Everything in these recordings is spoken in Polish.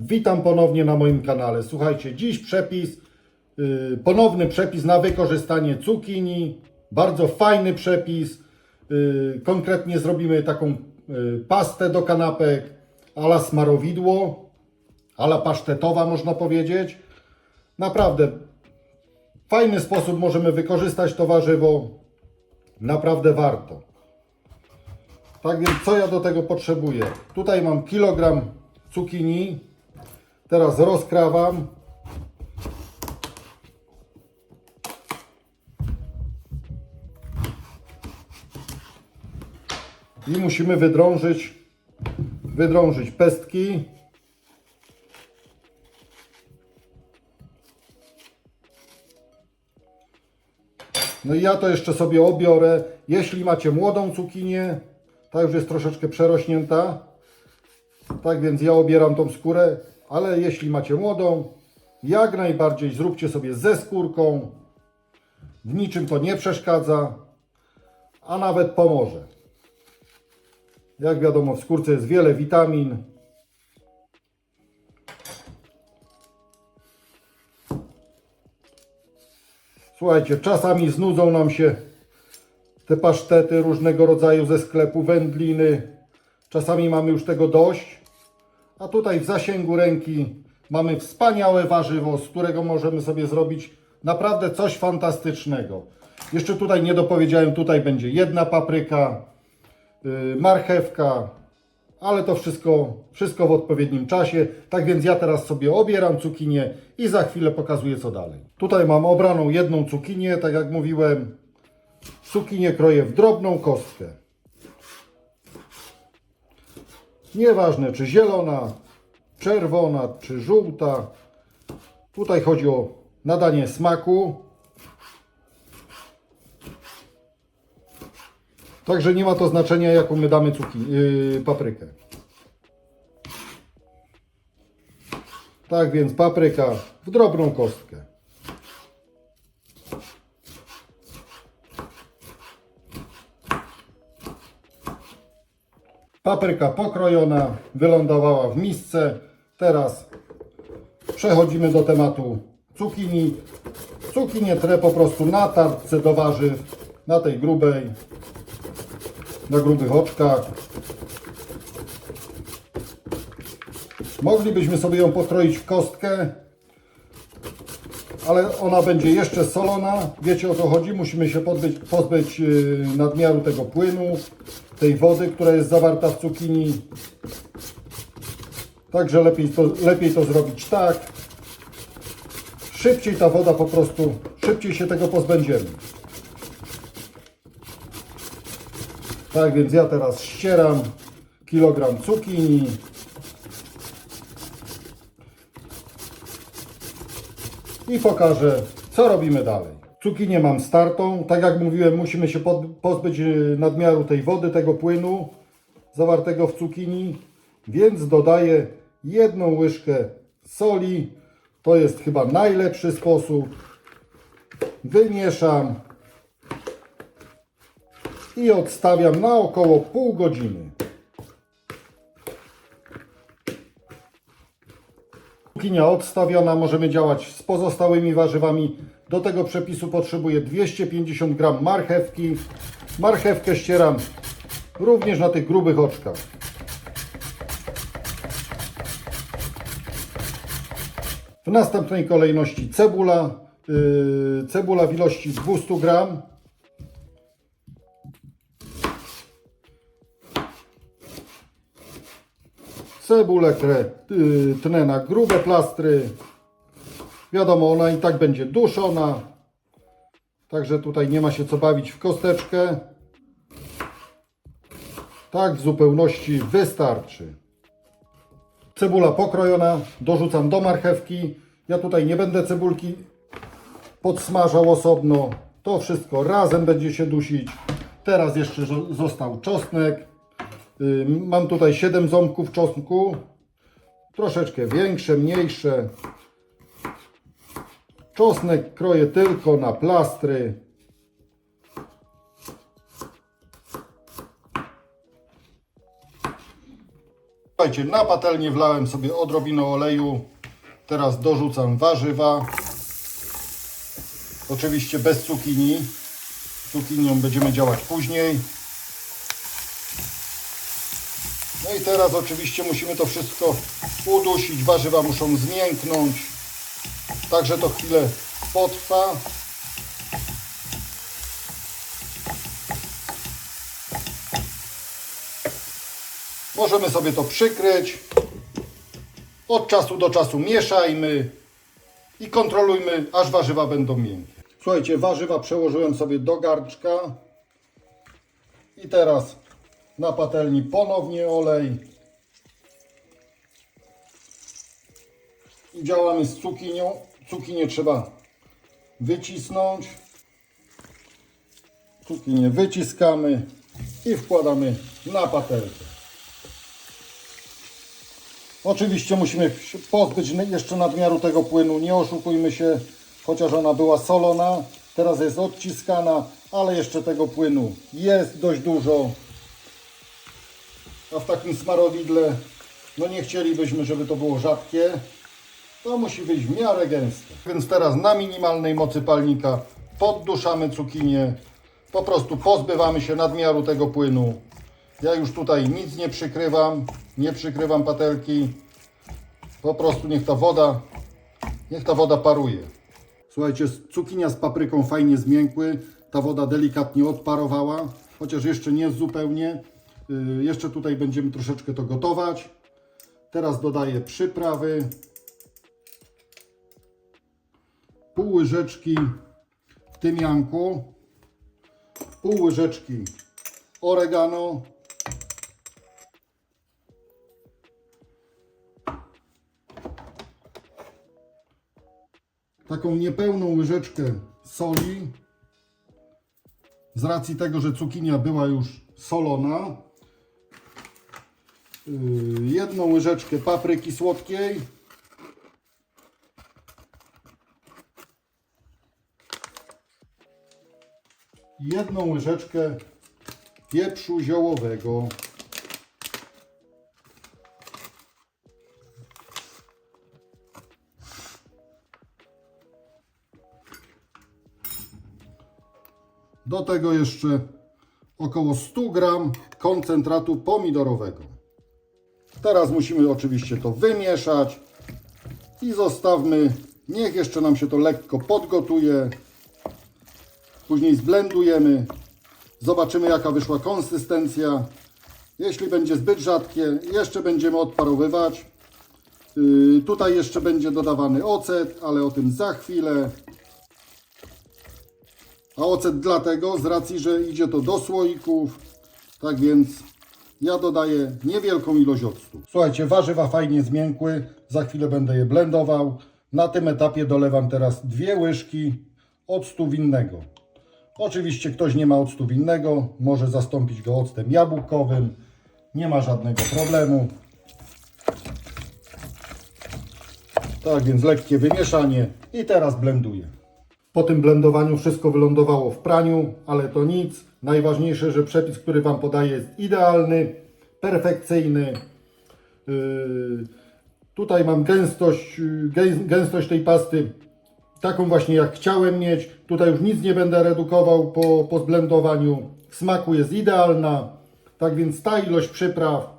Witam ponownie na moim kanale. Słuchajcie, dziś przepis, yy, ponowny przepis na wykorzystanie cukinii. Bardzo fajny przepis. Yy, konkretnie zrobimy taką yy, pastę do kanapek ala smarowidło, ala pasztetowa można powiedzieć. Naprawdę fajny sposób możemy wykorzystać to warzywo. Naprawdę warto. Tak więc co ja do tego potrzebuję? Tutaj mam kilogram cukinii. Teraz rozkrawam. I musimy wydrążyć, wydrążyć pestki. No i ja to jeszcze sobie obiorę. Jeśli macie młodą cukinię, ta już jest troszeczkę przerośnięta. Tak więc ja obieram tą skórę, ale jeśli macie młodą, jak najbardziej zróbcie sobie ze skórką. W niczym to nie przeszkadza, a nawet pomoże. Jak wiadomo, w skórce jest wiele witamin. Słuchajcie, czasami znudzą nam się te pasztety różnego rodzaju ze sklepu, wędliny. Czasami mamy już tego dość. A tutaj w zasięgu ręki mamy wspaniałe warzywo, z którego możemy sobie zrobić naprawdę coś fantastycznego. Jeszcze tutaj nie dopowiedziałem, tutaj będzie jedna papryka, yy, marchewka, ale to wszystko, wszystko w odpowiednim czasie. Tak więc ja teraz sobie obieram cukinię i za chwilę pokazuję co dalej. Tutaj mam obraną jedną cukinię, tak jak mówiłem. Cukinię kroję w drobną kostkę. Nieważne czy zielona, czerwona czy żółta. Tutaj chodzi o nadanie smaku. Także nie ma to znaczenia jaką my damy cuki, yy, paprykę. Tak więc papryka w drobną kostkę. Papryka pokrojona, wylądowała w misce. Teraz przechodzimy do tematu cukinii. Cukinię trę po prostu na tartce do warzyw, na tej grubej, na grubych oczkach. Moglibyśmy sobie ją pokroić w kostkę, ale ona będzie jeszcze solona. Wiecie o co chodzi? Musimy się pozbyć, yy, nadmiaru tego płynu, tej wody, która jest zawarta w cukinii. Także lepiej to, lepiej to zrobić tak. Szybciej ta woda po prostu, szybciej się tego pozbędziemy. Tak więc ja teraz ścieram kilogram cukinii. I pokażę, co robimy dalej. Cukinię mam startą. Tak jak mówiłem, musimy się pozbyć y, nadmiaru tej wody, tego płynu zawartego w cukinii. Więc dodaję jedną łyżkę soli. To jest chyba najlepszy sposób. Wymieszam i odstawiam na około pół godziny. Cukinia odstawiona, możemy działać z pozostałymi warzywami. Do tego przepisu potrzebuję 250 g marchewki. Marchewkę ścieram również na tych grubych oczkach. W następnej kolejności cebula. Yy, cebula w ilości 200 gram. Cebulę krę, y, tnę na grube plastry. Wiadomo, ona i tak będzie duszona. Także tutaj nie ma się co bawić w kosteczkę. Tak w zupełności wystarczy. Cebula pokrojona, dorzucam do marchewki. Ja tutaj nie będę cebulki podsmażał osobno. To wszystko razem będzie się dusić. Teraz jeszcze zo- został czosnek. Mam tutaj 7 ząbków czosnku. Troszeczkę większe, mniejsze. Czosnek kroję tylko na plastry. Słuchajcie, na patelnię wlałem sobie odrobinę oleju. Teraz dorzucam warzywa. Oczywiście bez cukinii. Cukinią będziemy działać później. No i teraz oczywiście musimy to wszystko udusić. Warzywa muszą zmięknąć. Także to chwilę potrwa. Możemy sobie to przykryć. Od czasu do czasu mieszajmy i kontrolujmy, aż warzywa będą miękkie. Słuchajcie, warzywa przełożyłem sobie do garnczka. I teraz na patelni ponownie olej. I działamy z cukinią. Cukinię trzeba wycisnąć. Cukinię wyciskamy i wkładamy na patelkę. Oczywiście musimy pozbyć jeszcze nadmiaru tego płynu. Nie oszukujmy się, chociaż ona była solona, teraz jest odciskana, ale jeszcze tego płynu jest dość dużo. A w takim smarowidle, no nie chcielibyśmy, żeby to było rzadkie. To musi być w miarę gęste. Więc teraz na minimalnej mocy palnika podduszamy cukinię. Po prostu pozbywamy się nadmiaru tego płynu. Ja już tutaj nic nie przykrywam, nie przykrywam patelki. Po prostu niech ta woda, niech ta woda paruje. Słuchajcie, cukinia z papryką fajnie zmiękły. Ta woda delikatnie odparowała, chociaż jeszcze nie zupełnie. Yy, jeszcze tutaj będziemy troszeczkę to gotować. Teraz dodaję przyprawy. Pół łyżeczki tymianku. Pół łyżeczki oregano. taką niepełną łyżeczkę soli. Z racji tego, że cukinia była już solona. Yy, Jedną łyżeczkę papryki słodkiej. Jedną łyżeczkę pieprzu ziołowego. Do tego jeszcze około 100 gram koncentratu pomidorowego. Teraz musimy oczywiście to wymieszać i zostawmy, niech jeszcze nam się to lekko podgotuje. Później zblendujemy, zobaczymy jaka wyszła konsystencja. Jeśli będzie zbyt rzadkie, jeszcze będziemy odparowywać. Yy, tutaj jeszcze będzie dodawany ocet, ale o tym za chwilę. A ocet dlatego, z racji, że idzie to do słoików. Tak więc ja dodaję niewielką ilość octu. Słuchajcie, warzywa fajnie zmiękły. Za chwilę będę je blendował. Na tym etapie dolewam teraz dwie łyżki octu winnego. Oczywiście ktoś nie ma octu winnego, może zastąpić go octem jabłkowym. Nie ma żadnego problemu. Tak więc lekkie wymieszanie i teraz blenduję. Po tym blendowaniu wszystko wylądowało w praniu, ale to nic. Najważniejsze, że przepis, który Wam podaję jest idealny, perfekcyjny. Yy, tutaj mam gęstość, yy, gę- gęstość tej pasty taką właśnie jak chciałem mieć. Tutaj już nic nie będę redukował po, po zblendowaniu. W smaku jest idealna. Tak więc ta ilość przypraw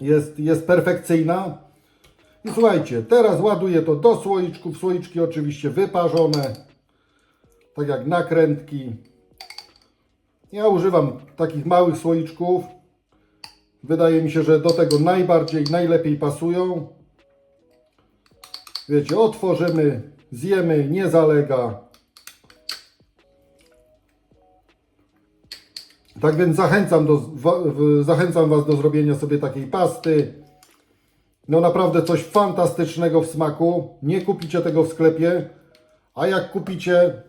jest, jest perfekcyjna. I słuchajcie, teraz ładuję to do słoiczków. Słoiczki oczywiście wyparzone tak jak nakrętki. Ja używam takich małych słoiczków. Wydaje mi się, że do tego najbardziej, najlepiej pasują. Wiecie, otworzymy, zjemy, nie zalega. Tak więc zachęcam, do, zachęcam Was do zrobienia sobie takiej pasty. No naprawdę coś fantastycznego w smaku. Nie kupicie tego w sklepie, a jak kupicie,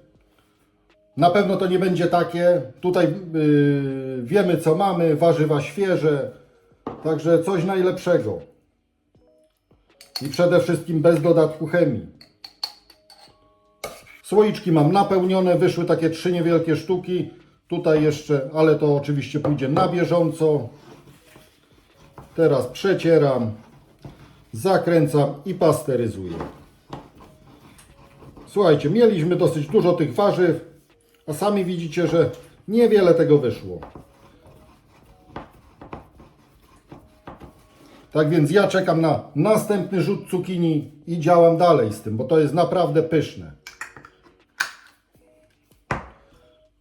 na pewno to nie będzie takie. Tutaj yy, wiemy co mamy, warzywa świeże, także coś najlepszego. I przede wszystkim bez dodatku chemii. Słoiczki mam napełnione, wyszły takie trzy niewielkie sztuki. Tutaj jeszcze, ale to oczywiście pójdzie na bieżąco. Teraz przecieram, zakręcam i pasteryzuję. Słuchajcie, mieliśmy dosyć dużo tych warzyw, a sami widzicie, że niewiele tego wyszło. Tak więc ja czekam na następny rzut cukinii i działam dalej z tym, bo to jest naprawdę pyszne.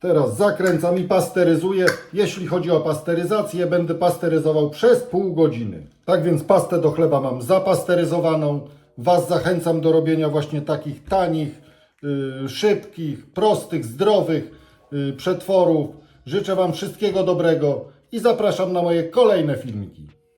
Teraz zakręcam i pasteryzuję. Jeśli chodzi o pasteryzację, będę pasteryzował przez pół godziny. Tak więc pastę do chleba mam zapasteryzowaną. Was zachęcam do robienia właśnie takich tanich, yy, szybkich, prostych, zdrowych yy, przetworów. Życzę Wam wszystkiego dobrego i zapraszam na moje kolejne filmiki.